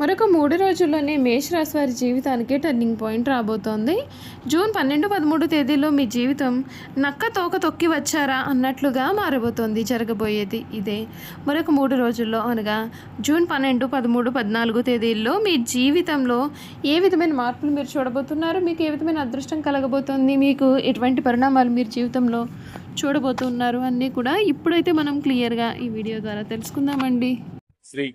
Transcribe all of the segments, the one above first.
మరొక మూడు రోజుల్లోనే మేషరాశి వారి జీవితానికి టర్నింగ్ పాయింట్ రాబోతోంది. జూన్ పన్నెండు పదమూడు తేదీలో మీ జీవితం నక్క తోక తొక్కి వచ్చారా అన్నట్లుగా మారబోతోంది జరగబోయేది ఇదే. మరొక మూడు రోజుల్లో అనగా జూన్ పన్నెండు పదమూడు పద్నాలుగు తేదీల్లో మీ జీవితంలో ఏ విధమైన మార్పులు మీరు చూడబోతున్నారు? మీకు ఏ విధమైన అదృష్టం కలగబోతోంది? మీకు ఎటువంటి పరిణామాలు మీరు జీవితంలో చూడబోతున్నారు? అన్నీ కూడా ఇప్పుడైతే మనం క్లియర్గా ఈ వీడియో ద్వారా తెలుసుకుందామండి. శ్రీ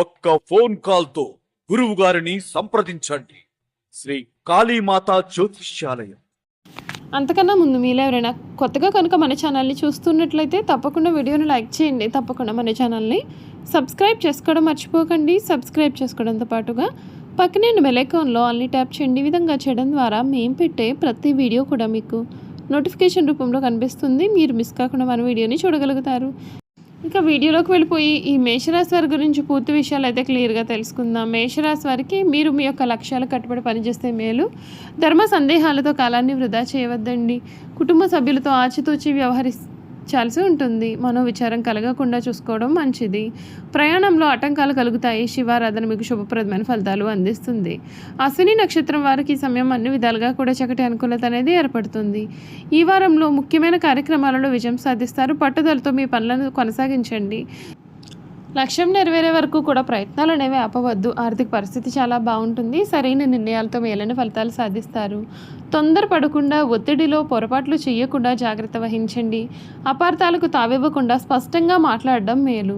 ఒక్క ఫోన్ కాల్తో గురువు గారిని సంప్రదించండి. శ్రీ కాళీమాత జ్యోతిష్యాలయం. అంతకన్నా ముందు మీలో ఎవరైనా కొత్తగా కనుక మన ఛానల్ని చూస్తున్నట్లయితే తప్పకుండా వీడియోని లైక్ చేయండి. తప్పకుండా మన ఛానల్ని సబ్స్క్రైబ్ చేసుకోవడం మర్చిపోకండి. సబ్స్క్రైబ్ చేసుకోవడంతో పాటుగా పక్కనే బెలైకాన్లో అన్ని ట్యాప్ చేయండి. ఈ విధంగా చేయడం ద్వారా మేము పెట్టే ప్రతి వీడియో కూడా మీకు నోటిఫికేషన్ రూపంలో కనిపిస్తుంది. మీరు మిస్ కాకుండా మన వీడియోని చూడగలుగుతారు. ఇంకా వీడియోలోకి వెళ్ళిపోయి ఈ మేషరాశి వారి గురించి పూర్తి విషయాలు అయితే క్లియర్గా తెలుసుకుందాం. మేషరాశి వారికి మీరు మీ యొక్క లక్ష్యాలు కట్టుబడి పనిచేస్తే మేలు. ధర్మ సందేహాలతో కాలాన్ని వృధా చేయవద్దండి. కుటుంబ సభ్యులతో ఆచితూచి చాల్సి ఉంటుంది. మనోవిచారం కలగకుండా చూసుకోవడం మంచిది. ప్రయాణంలో ఆటంకాలు కలుగుతాయి. శివారాధన మీకు శుభప్రదమైన ఫలితాలు అందిస్తుంది. అశ్విని నక్షత్రం వారికి ఈ సమయం అన్ని విధాలుగా కూడా చక్కటి అనుకూలత అనేది ఏర్పడుతుంది. ఈ వారంలో ముఖ్యమైన కార్యక్రమాలలో విజయం సాధిస్తారు. పట్టుదలతో మీ పనులను కొనసాగించండి. లక్ష్యం నెరవేరే వరకు కూడా ప్రయత్నాలు అనేవి ఆపవద్దు. ఆర్థిక పరిస్థితి చాలా బాగుంటుంది. సరైన నిర్ణయాలతో మేలైన ఫలితాలు సాధిస్తారు. తొందర పడకుండా ఒత్తిడిలో పొరపాట్లు చేయకుండా జాగ్రత్త వహించండి. అపార్థాలకు తావివ్వకుండా స్పష్టంగా మాట్లాడడం మేలు.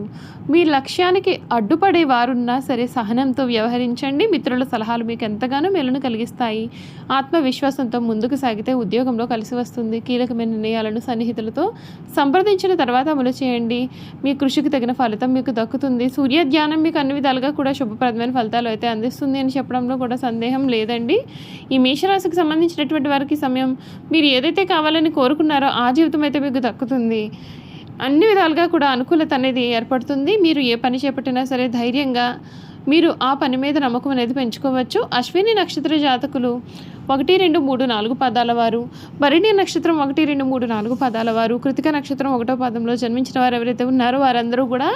మీ లక్ష్యానికి అడ్డుపడే వారున్నా సరే సహనంతో వ్యవహరించండి. మిత్రుల సలహాలు మీకు ఎంతగానో మేలును కలిగిస్తాయి. ఆత్మవిశ్వాసంతో ముందుకు సాగితే ఉద్యోగంలో కలిసి వస్తుంది. కీలకమైన నిర్ణయాలను సన్నిహితులతో సంప్రదించిన తర్వాత అమలు చేయండి. మీ కృషికి తగిన ఫలితం మీకు దక్కుతుంది. సూర్య ధ్యానం మీకు అన్ని విధాలుగా కూడా శుభప్రదమైన ఫలితాలు అయితే అందిస్తుంది అని చెప్పడంలో కూడా సందేహం లేదండి. ఈ మేషరాశికి సంబంధించినటువంటి వారికి సమయం మీరు ఏదైతే కావాలని కోరుకున్నారో ఆ జీవితం అయితే మీకు దక్కుతుంది. అన్ని విధాలుగా కూడా అనుకూలత అనేది ఏర్పడుతుంది. మీరు ఏ పని చేపట్టినా సరే ధైర్యంగా మీరు ఆ పని మీద నమ్మకం అనేది పెంచుకోవచ్చు. అశ్విని నక్షత్ర జాతకులు ఒకటి రెండు మూడు నాలుగు పదాల వారు. భరణి నక్షత్రం ఒకటి రెండు మూడు నాలుగు పదాల వారు. కృతిక నక్షత్రం ఒకటో పదంలో జన్మించిన వారు ఎవరైతే ఉన్నారో వారందరూ కూడా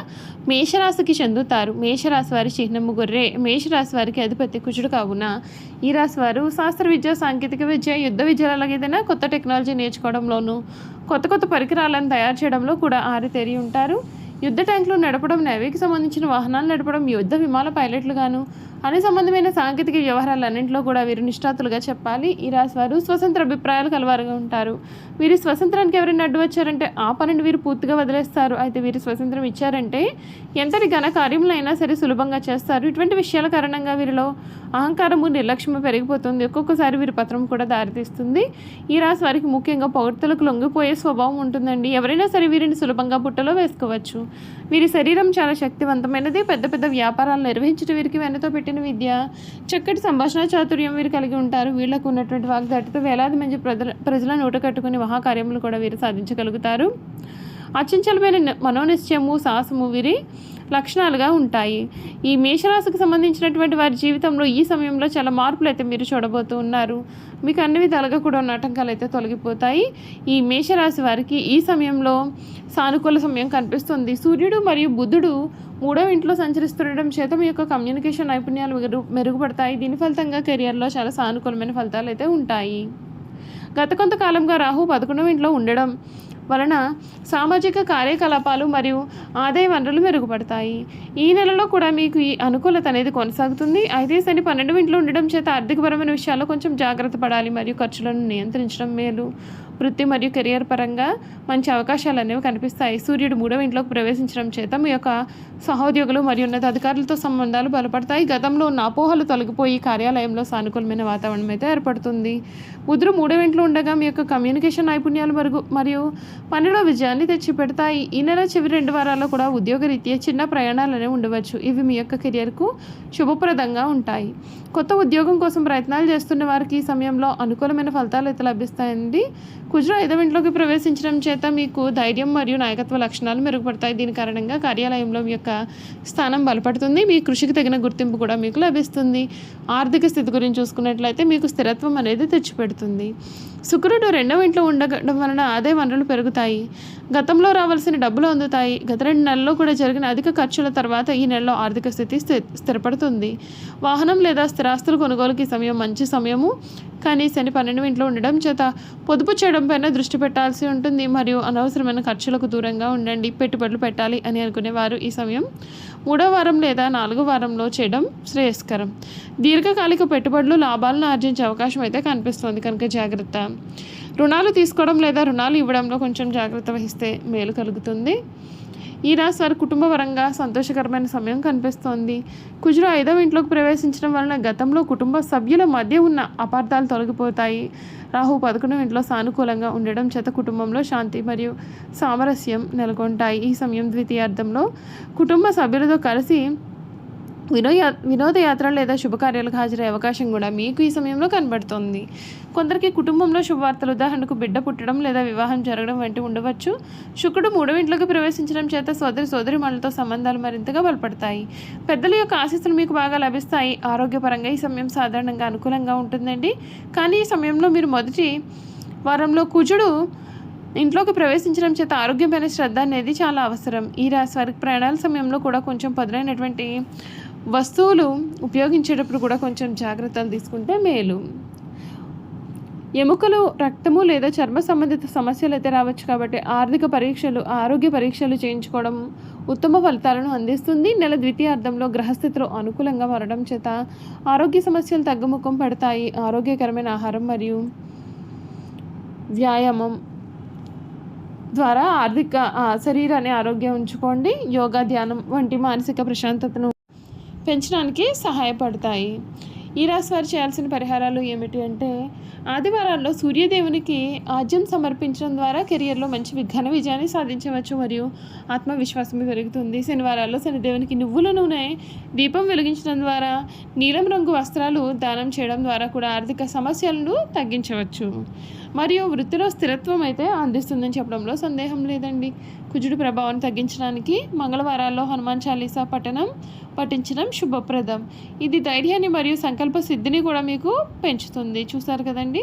మేషరాశికి చెందుతారు. మేషరాశి వారి చిహ్నము గొర్రె. మేషరాశి వారికి అధిపతి కుజుడు కావున ఈ రాశి వారు శాస్త్ర విద్య సాంకేతిక విద్య యుద్ధ విద్యలు అలాగే ఏదైనా కొత్త టెక్నాలజీ నేర్చుకోవడంలోనూ కొత్త కొత్త పరికరాలను తయారు చేయడంలో కూడా ఆరితేరి ఉంటారు. యుద్ధ ట్యాంకులు నడపడం నేవీకి సంబంధించిన వాహనాలు నడపడం యుద్ధ విమాన పైలట్లు గాను అన్ని సంబంధమైన సాంకేతిక వ్యవహారాలన్నింటిలో కూడా వీరు నిష్ఠాతులుగా చెప్పాలి. ఈ రాశి వారు స్వతంత్ర అభిప్రాయాలు కలవారుగా ఉంటారు. వీరు స్వతంత్రానికి ఎవరైనా అడ్డు వచ్చారంటే ఆ పనిని వీరు పూర్తిగా వదిలేస్తారు. అయితే వీరు స్వతంత్రం ఇచ్చారంటే ఎంతటి ఘన కార్యములైనా సరే సులభంగా చేస్తారు. ఇటువంటి విషయాల కారణంగా వీరిలో అహంకారము నిర్లక్ష్యము పెరిగిపోతుంది. ఒక్కొక్కసారి వీరి పత్రం కూడా దారితీస్తుంది. ఈ రాశి వారికి ముఖ్యంగా పౌర్తలకు లొంగిపోయే స్వభావం ఉంటుందండి. ఎవరైనా సరే వీరిని సులభంగా బుట్టలో వేసుకోవచ్చు. వీరి శరీరం చాలా శక్తివంతమైనది. పెద్ద పెద్ద వ్యాపారాలు నిర్వహించడం వీరికి వెన్నతో పెట్టిన విద్య చక్కటి సంభాషణ చాతుర్యం వీరు కలిగి ఉంటారు. వీళ్ళకు ఉన్నటువంటి వాగ్దాటితో వేలాది మంది ప్రజల ప్రజల నోట కట్టుకుని మహాకార్యములు కూడా వీరు సాధించగలుగుతారు. అచంచలమైన మనోనిశ్చయము సాహసము వీరి లక్షణాలుగా ఉంటాయి. ఈ మేషరాశికి సంబంధించినటువంటి వారి జీవితంలో ఈ సమయంలో చాలా మార్పులు అయితే మీరు చూడబోతూ ఉన్నారు. మీకు అన్ని విధాలుగా కూడా ఉన్న ఆటంకాలు అయితే తొలగిపోతాయి. ఈ మేషరాశి వారికి ఈ సమయంలో సానుకూల సమయం కనిపిస్తుంది. సూర్యుడు మరియు బుధుడు మూడో ఇంట్లో సంచరిస్తుండడం చేత మీ యొక్క కమ్యూనికేషన్ నైపుణ్యాలు మెరుగు మెరుగుపడతాయి. దీని ఫలితంగా కెరియర్లో చాలా సానుకూలమైన ఫలితాలు అయితే ఉంటాయి. గత కొంతకాలంగా రాహు పదకొండవ ఇంట్లో ఉండడం వలన సామాజిక కార్యకలాపాలు మరియు ఆదాయ వనరులు మెరుగుపడతాయి. ఈ నెలలో కూడా మీకు ఈ అనుకూలత అనేది కొనసాగుతుంది. అయితే శని పన్నెండు ఇంట్లో ఉండడం చేత ఆర్థికపరమైన విషయాల్లో కొంచెం జాగ్రత్త పడాలి. మరియు ఖర్చులను నియంత్రించడం మేలు. వృత్తి మరియు కెరియర్ పరంగా మంచి అవకాశాలు అనేవి కనిపిస్తాయి. సూర్యుడు మూడవ ఇంట్లోకి ప్రవేశించడం చేత మీ యొక్క సహోద్యోగులు మరియు ఉన్నత అధికారులతో సంబంధాలు బలపడతాయి. గతంలో ఉన్న అపోహలు తొలగిపోయి కార్యాలయంలో సానుకూలమైన వాతావరణం అయితే ఏర్పడుతుంది. బుధుడు మూడవ ఇంట్లో ఉండగా మీ యొక్క కమ్యూనికేషన్ నైపుణ్యాలు మరుగు మరియు పనిలో విజయాన్ని తెచ్చిపెడతాయి. ఈ నెల చివరి రెండు వారాల్లో కూడా ఉద్యోగరీత్యా చిన్న ప్రయాణాలు అనేవి ఉండవచ్చు. ఇవి మీ యొక్క కెరియర్కు శుభప్రదంగా ఉంటాయి. కొత్త ఉద్యోగం కోసం ప్రయత్నాలు చేస్తున్న వారికి ఈ సమయంలో అనుకూలమైన ఫలితాలు అయితే లభిస్తాయండి. కుజుడు ఐదవ ఇంట్లోకి ప్రవేశించడం చేత మీకు ధైర్యం మరియు నాయకత్వ లక్షణాలు మెరుగుపడతాయి. దీని కారణంగా కార్యాలయంలో మీ యొక్క స్థానం బలపడుతుంది. మీ కృషికి తగిన గుర్తింపు కూడా మీకు లభిస్తుంది. ఆర్థిక స్థితి గురించి చూసుకున్నట్లయితే మీకు స్థిరత్వం అనేది తెచ్చిపెడుతుంది. శుక్రుడు రెండవ ఇంట్లో ఉండడం వలన ఆదాయ వనరులు పెరుగుతాయి. గతంలో రావాల్సిన డబ్బులు అందుతాయి. గత రెండు నెలల్లో కూడా జరిగిన అధిక ఖర్చుల తర్వాత ఈ నెలలో ఆర్థిక స్థితి స్థి- స్థిరపడుతుంది. వాహనం లేదా స్థిరాస్తుల కొనుగోలుకి సమయం మంచి సమయము కానీ శని పన్నెండు ఇంట్లో ఉండడం చేత పొదుపు చేయడం పైన దృష్టి పెట్టాల్సి ఉంటుంది. మరియు అనవసరమైన ఖర్చులకు దూరంగా ఉండండి. పెట్టుబడులు పెట్టాలి అని అనుకునేవారు ఈ సమయం. మూడో వారం లేదా నాలుగో వారంలో చేయడం శ్రేయస్కరం. దీర్ఘకాలిక పెట్టుబడులు లాభాలను ఆర్జించే అవకాశం అయితే కనిపిస్తుంది. కనుక జాగ్రత్త. రుణాలు తీసుకోవడం లేదా రుణాలు ఇవ్వడంలో కొంచెం జాగ్రత్త వహిస్తే మేలు కలుగుతుంది. ఈ రాశి వారి కుటుంబపరంగా సంతోషకరమైన సమయం కనిపిస్తోంది. కుజుడు ఐదవ ఇంట్లోకి ప్రవేశించడం వలన గతంలో కుటుంబ సభ్యుల మధ్య ఉన్న అపార్థాలు తొలగిపోతాయి. రాహు పదకొండవ ఇంట్లో సానుకూలంగా ఉండడం చేత కుటుంబంలో శాంతి మరియు సామరస్యం నెలకొంటాయి. ఈ సమయం ద్వితీయార్థంలో కుటుంబ సభ్యులతో కలిసి వినోద వినోదయాత్ర లేదా శుభకార్యాలకు హాజరయ్యే అవకాశం కూడా మీకు ఈ సమయంలో కనబడుతుంది. కొందరికి కుటుంబంలో శుభవార్తలు ఉదాహరణకు బిడ్డ పుట్టడం లేదా వివాహం జరగడం వంటి ఉండవచ్చు. శుక్రుడు మూడవ ఇంట్లోకి ప్రవేశించడం చేత సోదరి సోదరి మనలతో సంబంధాలు మరింతగా బలపడతాయి. పెద్దల యొక్క ఆశీస్సులు మీకు బాగా లభిస్తాయి. ఆరోగ్యపరంగా ఈ సమయం సాధారణంగా అనుకూలంగా ఉంటుందండి. కానీ ఈ సమయంలో మీరు మొదటి వారంలో కుజుడు ఇంట్లోకి ప్రవేశించడం చేత ఆరోగ్యమైన శ్రద్ధ అనేది చాలా అవసరం. ఈ రాశి వారికి ప్రయాణాల సమయంలో కూడా కొంచెం పదునైనటువంటి వస్తువులు ఉపయోగించేటప్పుడు కూడా కొంచెం జాగ్రత్తలు తీసుకుంటే మేలు. ఎముకలు రక్తము లేదా చర్మ సంబంధిత సమస్యలు అయితే రావచ్చు కాబట్టి ఆర్థిక పరీక్షలు ఆరోగ్య పరీక్షలు చేయించుకోవడం ఉత్తమ ఫలితాలను అందిస్తుంది. నెల ద్వితీయార్థంలో గ్రహస్థితిలో అనుకూలంగా మారడం చేత ఆరోగ్య సమస్యలు తగ్గుముఖం పడతాయి. ఆరోగ్యకరమైన ఆహారం మరియు వ్యాయామం ద్వారా ఆర్థిక శరీరాన్ని ఆరోగ్యం ఉంచుకోండి. యోగా ధ్యానం వంటి మానసిక ప్రశాంతతను పెంచడానికి సహాయపడతాయి. ఈ రాశి వారు చేయాల్సిన పరిహారాలు ఏమిటి అంటే ఆదివారాల్లో సూర్యదేవునికి ఆజ్యం సమర్పించడం ద్వారా కెరియర్లో మంచి వి- ఘన విజయాన్ని సాధించవచ్చు మరియు ఆత్మవిశ్వాసం పెరుగుతుంది. శనివారాల్లో శనిదేవునికి నువ్వుల నూనె దీపం వెలిగించడం ద్వారా నీలం రంగు వస్త్రాలు దానం చేయడం ద్వారా కూడా ఆర్థిక సమస్యలను తగ్గించవచ్చు. మరియు వృత్తిలో స్థిరత్వం అయితే అందిస్తుందని చెప్పడంలో సందేహం లేదండి. కుజుడి ప్రభావాన్ని తగ్గించడానికి మంగళవారాల్లో హనుమాన్ చాలీసా పఠనం పఠించడం శుభప్రదం. ఇది ధైర్యాన్ని మరియు సంకల్ప సిద్ధిని కూడా మీకు పెంచుతుంది. చూసారు కదండి?